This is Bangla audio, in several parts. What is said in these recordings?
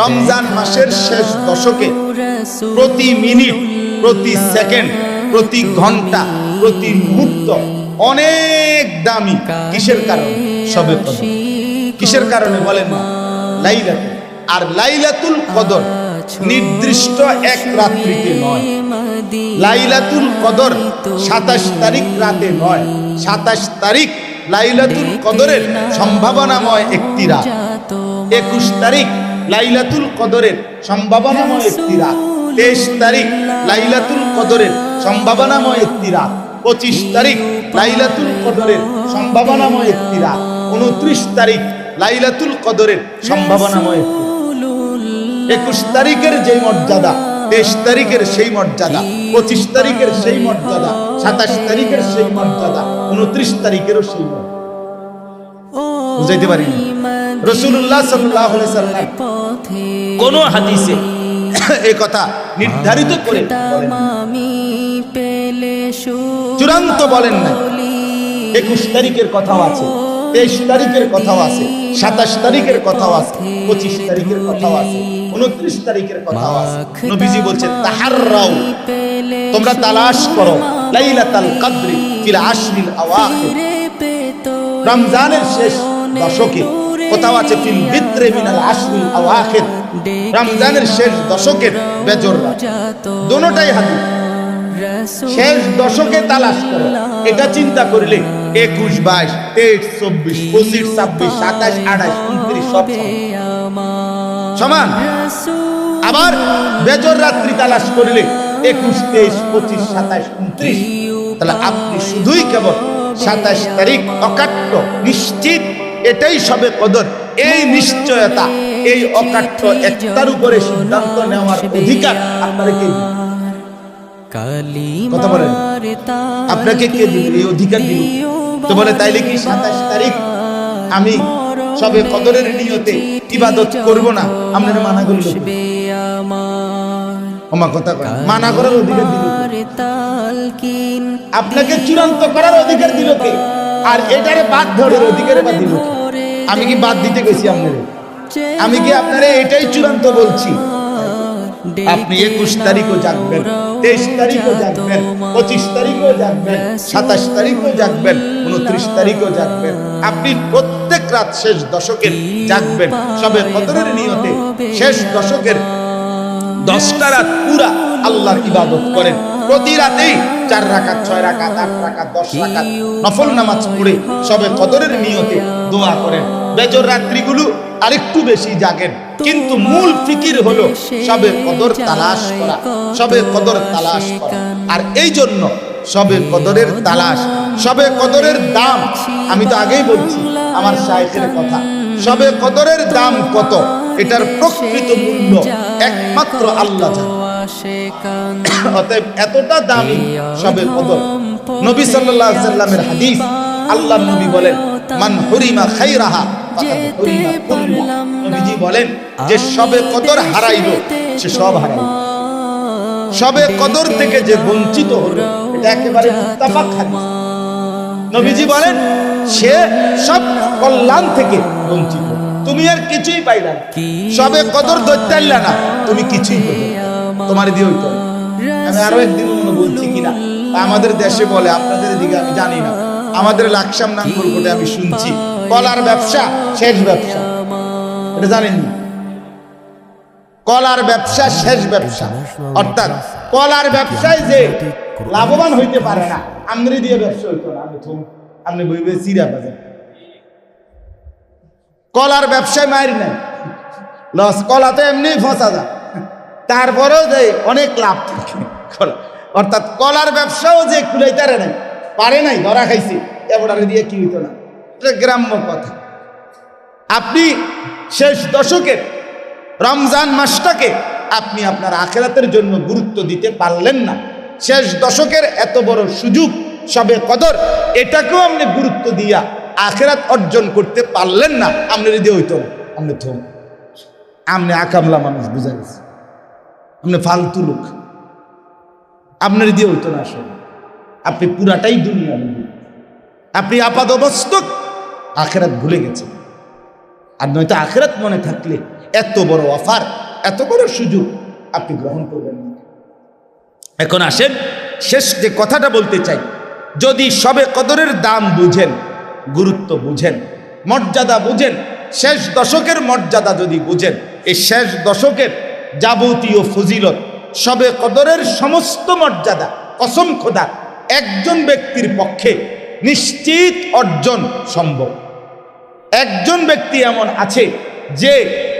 রমজান মাসের শেষ দশকে প্রতি মিনিট, প্রতি সেকেন্ড, প্রতি ঘণ্টা, প্রতি মুহূর্ত অনেক দামি। কিসের কারণে? সবে কিসের কারণে বলেন না লাইলাতুল আর লাইলাতুল কদর নির্দিষ্ট এক রাত্রিতে নয়। লাইলাতুল কদর সাতাশ তারিখ রাতে নয়। সাতাশ তারিখ লাইলাতুল কদরের সম্ভাবনাময় একটি রাত। একুশ তারিখ লাইলাতুল কদরের সম্ভাবনাময় একটি রাত। তেইশ তারিখ লাইলাতুল কদরের সম্ভাবনাময় একটি রাত। পঁচিশ তারিখ লাইলাতুল কদরের সম্ভাবনাময় একটি রাত। উনত্রিশ তারিখ লাইলাতুল কদরের সম্ভাবনাময় একুশ তারিখের যেই মর্যাদা, তেইশ তারিখের সেই মর্যাদা, পঁচিশ তারিখের সেই মর্যাদা, সাতাশ তারিখের সেই মর্যাদা, উনত্রিশ তারিখেরও সেই মর্যাদা। বুঝাইতে পারি রসুল্লাহ সাল্লাহ সাল্লাম কোন হাদিসে এই কথা নির্ধারিত করে চূড়ান্ত বলেন না। একুশ তারিখের কথাও আছে তেইশ তারিখের কথাও আছে সাতাশ তারিখের কথাও আছে পঁচিশ তারিখের কথাও আছে উনত্রিশ তারিখের কথাও আছে। নবীজি বলছে তাহার রাও তোমরা তালাশ করো লাইলাতাল কদরি ফিল আশরিল আওয়াখির রমজানের শেষ দশকে কোথাও আছে, ফিল বিত্রে মিনাল আশরিল আওয়াখির রমজানের শেষ দশকের বেজর রাত। দোনোটাই হাদিস। শেষ দশকে তালাশ করো। এটা চিন্তা করলে একুশ, বাইশ, তেইশ, চব্বিশ, পঁচিশ, ছাব্বিশ, সাতাশ, আঠাশ, উনত্রিশ, সব। সমান। আবার বেজর রাত্রি তালাশ করলে একুশ, তেইশ, পঁচিশ, সাতাশ, উনত্রিশ। তাহলে আপনি শুধুই কেবল সাতাশ তারিখ অকাট্য, নিশ্চিত এটাই সবে কদর। এই নিশ্চয়তা এই অকাট্য একটার উপরে সিদ্ধান্ত নেওয়ার অধিকার কথা বলেন। আপনাকে কে দিল এই অধিকার দিল তো বলে তাইলে কি সাতাশ তারিখ? আমি সবে কদরের নিয়তে ইবাদত করব না। আপনার মানা করল ওমা কথা মানা করার অধিকার দিল আপনাকে চূড়ান্ত করার অধিকার দিল কে? আর এটারে বাদ ধরার অধিকার বা দিল কে? আমি কি বাদ দিতে গেছি আপনারে? আমি কি আপনারে এটাই চূড়ান্ত বলছি? আপনি একুশ তারিখও জাগবেন, তেইশ তারিখও জাগবেন, পঁচিশ তারিখও জাগবেন, সাতাশ তারিখও জাগবেন, উনত্রিশ তারিখও জাগবেন। আপনি প্রত্যেক রাত শেষ দশকের জাগবেন। সবে কদরের নিয়তে শেষ দশকের দশটা রাত পুরা আল্লাহর ইবাদত করেন। প্রতি রাতেই চার রাকাত ছয় রাকাত আট রাকাত দশ রাকাত নফল নামাজ পড়ে সবে কদরের নিয়তে দোয়া করেন। বেজর রাত্রিগুলো আরেকটু বেশি জাগেন। কিন্তু মূল ফিকির হলো সবে কদর তালাশ করা সবে কদর তালাশ করা। আর এই জন্য সবে কদরের তালাশ সবে কদরের দাম আমি তো আগেই বলছি আমার শায়েখের কথা সবে কদরের দাম কত? এটার প্রকৃত মূল্য একমাত্র আল্লাহ জানে। অতএব এতটা দামি সবে কদর নবী সাল্লাল্লাহু আলাইহি সাল্লামের হাদিস আল্লাহ নবী বলেন মান হুরিমা খাইরাহা নবীজি বলেন যে সবে কদর হারাইলো সে সব হারাইলো। সবে কদর থেকে যে বঞ্চিত হলো এটা একেবারে মুত্তাফাক হাদিস। নবীজি বলেন সে সব কল্যাণ থেকে বঞ্চিত। তুমি আর কিছুই পাইলা সবে কদর দৈত্যাল্লা না তুমি কিছুই। তোমার দিয়ে হইতো। আমি আরও একদিন অন্য বলছি কিনা? আমাদের দেশে বলে আপনাদের দিকে আমি জানি না। আমাদের লাকসাম নাঙ্গলকোটে আমি শুনছি। কলার ব্যবসা শেষ ব্যবসা। এটা জানেন কলার ব্যবসা শেষ ব্যবসা। অর্থাৎ কলার ব্যবসায় যে লাভবান হইতে পারে না আমদানি দিয়ে ব্যবসা হইতো না। আমি থুম আপনি বইবে চিরা বাজার কলার ব্যবসায় মারি নাই। লস কলা তো এমনি ফসা যায়। তারপরেও যে অনেক লাভ থাকে। কলা অর্থাৎ কলার ব্যবসাও যে কুলাইতারে নাই, পারে নাই, ধরা খাইছে এবারে দিয়ে কি হইতো না? এটা গ্রাম্য কথা। আপনি শেষ দশকের রমজান মাসটাকে আপনি আপনার আখেরাতের জন্য গুরুত্ব দিতে পারলেন না। শেষ দশকের এত বড় সুযোগ, সবে কদর, এটাকেও আপনি গুরুত্ব দিয়া আখেরাত অর্জন করতে পারলেন না। আপনি যদি হইতো আপনি থম আপনি আকামলা মানুষ বুঝা গেছে। আপনি ফালতু লোক। আপনার দিয়ে হইতো না আসলে। আপনি পুরাটাই দুনিয়া আপনি আপাত অবস্থক আখেরাত ভুলে গেছেন। আর নয়তো আখেরাত মনে থাকলে এত বড় অফার, এত বড় সুযোগ আপনি গ্রহণ করবেন এখন আসেন, শেষ যে কথাটা বলতে চাই। যদি সবে কদরের দাম বুঝেন, গুরুত্ব বুঝেন, মর্যাদা বুঝেন, শেষ দশকের মর্যাদা যদি বুঝেন, এই শেষ দশকের যাবতীয় ফজিলত, সবে কদরের সমস্ত মর্যাদা, কসম খোদা, একজন ব্যক্তির পক্ষে নিশ্চিত অর্জন সম্ভব। একজন ব্যক্তি এমন আছে যে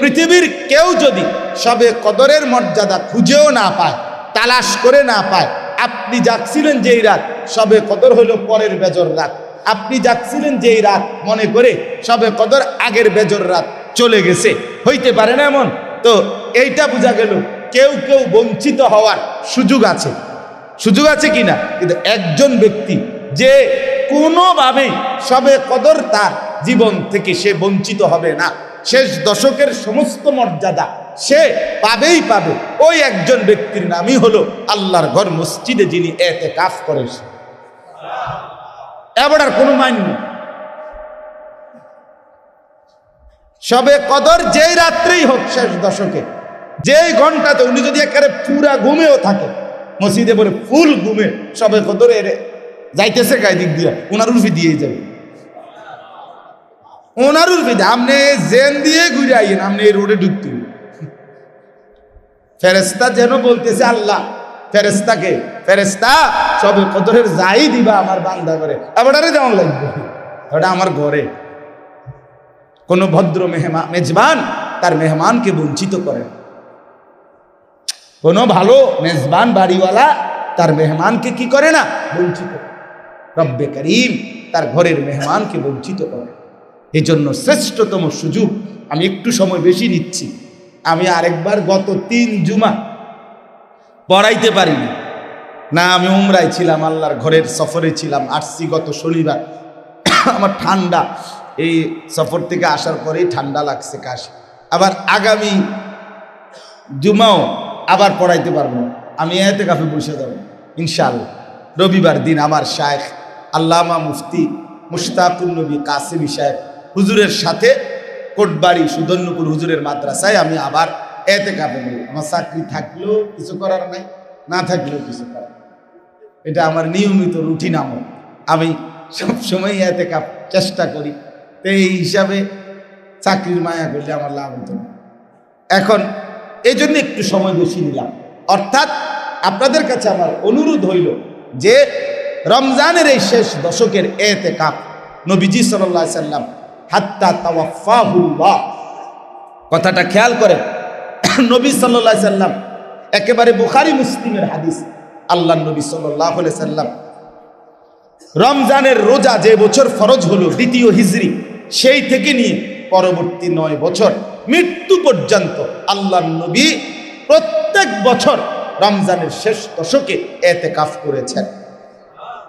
পৃথিবীর কেউ যদি সবে কদরের মর্যাদা খুঁজেও না পায়, তালাশ করে না পায়, আপনি যাচ্ছিলেন যেই রাত, সবে কদর হলো পরের বেজর রাত। আপনি যাচ্ছিলেন যেই রাত, মনে করে সবে কদর আগের বেজর রাত চলে গেছে। হইতে পারে না এমন? তো এইটা বোঝা গেল, কেউ কেউ বঞ্চিত হওয়ার সুযোগ আছে। সুযোগ আছে কিনা কিন্তু একজন ব্যক্তি যে কোনোভাবেই সবে কদর তার জীবন থেকে সে বঞ্চিত হবে না। শেষ দশকের সমস্ত মর্যাদা সে পাবেই পাবে। ওই একজন ব্যক্তির নামই হলো আল্লাহর ঘর মসজিদে যিনি এতে কাজ করে এবার আর কোনো নেই। সবে কদর যেই রাত্রেই হোক শেষ দশকে যেই ঘন্টাতে উনি যদি একেবারে পুরা ঘুমেও থাকে, মসজিদে বলে ফুল ঘুমে, সবে কদর এর যাইতেছে গায়ে দিক দিয়ে ওনার উর্ফি দিয়ে যাবে। ওনার উর্ফি আপনি জেন দিয়ে ঘুরে আইয়েন আপনি এই রোডে ঢুকতে ফেরেস্তা যেন বলতেছে, আল্লাহ ফেরেস্তাকে ফেরেস্তা সবে কদরের যাই দিবা আমার বান্দা করে এবারে যেমন লাগবে ওটা আমার ঘরে। কোনো ভদ্র মেহমা মেজবান, তার মেহমানকে বঞ্চিত করে না। কোনো ভালো মেজবান বাড়িওয়ালা তার মেহমানকে কি করে না? বঞ্চিত। রব্বে করিম তার ঘরের মেহমানকে বঞ্চিত করে। এই জন্য শ্রেষ্ঠতম সুযোগ আমি একটু সময় বেশি নিচ্ছি। আমি আরেকবার গত তিন জুমা পড়াইতে পারিনি। না, আমি উমরায় ছিলাম, আল্লাহর ঘরের সফরে ছিলাম, আসছি গত শনিবার। আমার ঠান্ডা, এই সফর থেকে আসার পরেই ঠান্ডা লাগছে কাশ। আবার আগামী জুমাও আবার পড়াইতে পারব। আমি এতে কাফে বসে যাব। ইনশাআল্লাহ। রবিবার দিন আমার শায়েখ আল্লামা মুফতি মুশতাকুল নবী কাসিমি সাহেব হুজুরের সাথে কোটবাড়ি সুদন্যপুর হুজুরের মাদ্রাসায় আমি আবার এতে কাপে বলি আমার চাকরি থাকলেও কিছু করার নাই, না থাকলেও কিছু করার এটা আমার নিয়মিত রুটিন আমল। আমি সবসময় এতে কাপ চেষ্টা করি। তো এই হিসাবে চাকরির মায়া করলে আমার লাভ হতো এখন এই জন্য একটু সময় বেশি নিলাম। অর্থাৎ আপনাদের কাছে আমার অনুরোধ হইল যে রমজানের এই শেষ দশকের এতে কাপ নবীজি সাল্লাহ সাল্লাম হাত্তা তাওয়াফাহুল্লাহ। কথাটা খেয়াল করেন। নবী সাল্লাহ সাল্লাম একেবারে বুখারি মুসলিমের হাদিস। আল্লাহ নবী সাল্লাহ সাল্লাম রমজানের রোজা যে বছর ফরজ হলো দ্বিতীয় হিজরি, সেই থেকে নিয়ে পরবর্তী নয় বছর। মৃত্যু পর্যন্ত আল্লাহ নবী প্রত্যেক বছর রমজানের শেষ দশকে এতে কাফ করেছেন।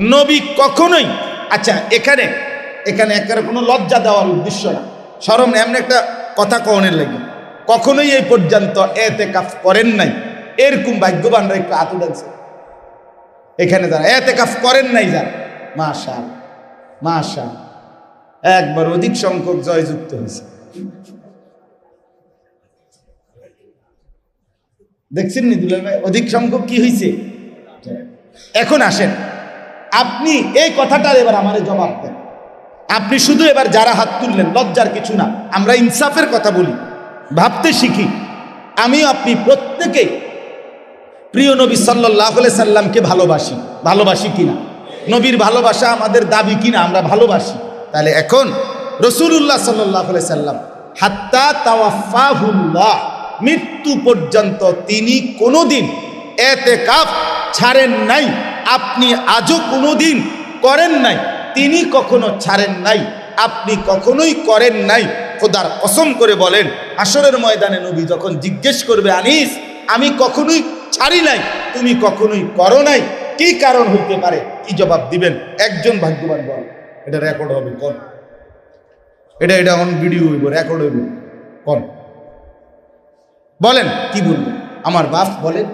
নবী কখনোই আচ্ছা এখানে এখানে একেবারে কোনো লজ্জা দেওয়ার উদ্দেশ্য না। সরম এমন একটা কথা কনের লাগে। কখনোই এই পর্যন্ত এতে কাফ করেন নাই। এরকম ভাগ্যবানরা একটু হাত উঠাচ্ছে এখানে যারা এতে কাফ করেন নাই যারা মাশা মাশা একবার অধিক সংখ্যক জয়যুক্ত হয়েছে। দেখছেন নি দুলাল ভাই? অধিক সংখ্যক কি হয়েছে এখন আসেন। আপনি এই কথাটার এবার আমারে জবাব দেন। আপনি শুধু এবার যারা হাত তুললেন, লজ্জার কিছু না, আমরা ইনসাফের কথা বলি, ভাবতে শিখি। আমি আপনি প্রত্যেকেই প্রিয় নবী সাল্লাহ সাল্লামকে ভালোবাসি। ভালোবাসি কিনা নবীর ভালোবাসা আমাদের দাবি কিনা আমরা ভালোবাসি। তাহলে এখন রসুল্লাহ সাল্লাহ সাল্লাম, হাত্তা তাওয়াফাহুল্লাহ মৃত্যু পর্যন্ত তিনি কোনোদিন এতে কাপ ছাড়েন নাই। আপনি আজও কোনোদিন করেন নাই। তিনি কখনো ছাড়েন নাই। আপনি কখনোই করেন নাই। খোদার কসম করে বলেন আসরের ময়দানে নবী যখন জিজ্ঞেস করবে, আনিস, আমি কখনোই ছাড়ি নাই, তুমি কখনোই করো নাই, কি কারণ হইতে পারে? কি জবাব দিবেন? একজন ভাগ্যবান বল, এটা রেকর্ড হবে, কোন। এটা এটা অন ভিডিও হইব রেকর্ড হইব, কোন। বলেন, কি বলব? আমার বাপ বলেন।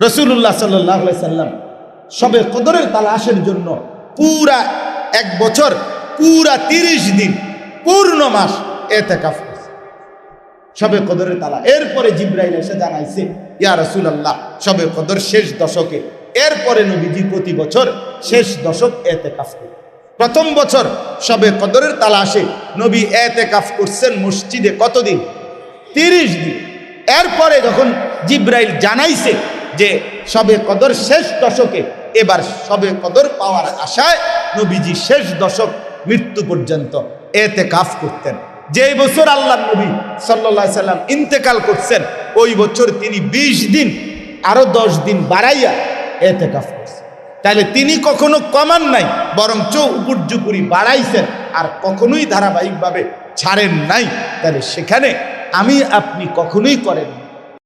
রসুল্লাহ সাল্লাহ সাল্লাম সবে কদরের তালাশের জন্য পুরা এক বছর, পুরা তিরিশ দিন পূর্ণ মাস এতে কাফ সবে কদরের তালা এরপরে জিব্রাইল এসে জানাইছে, ইয়া রাসূলুল্লাহ, সবে কদর শেষ দশকে। এরপরে নবীজি প্রতি বছর শেষ দশক এতে কাফ করে। প্রথম বছর সবে কদরের তালা আসে নবী এতে কাফ করছেন মসজিদে কতদিন? তিরিশ দিন। এরপরে যখন জিব্রাইল জানাইছে যে সবে কদর শেষ দশকে, এবার সবে কদর পাওয়ার আশায় নবীজি শেষ দশক মৃত্যু পর্যন্ত এতে কাফ করতেন। যেই বছর আল্লাহ নবী সাল্লা সাল্লাম ইন্তেকাল করছেন, ওই বছর তিনি ২০ দিন, আরও দশ দিন বাড়াইয়া এতে কাফ করছেন। তাহলে তিনি কখনো কমান নাই, বরং চৌ উপর্যুপুরি বাড়াইছেন আর কখনোই ধারাবাহিকভাবে ছাড়েন নাই তাহলে সেখানে আমি আপনি কখনোই করেন।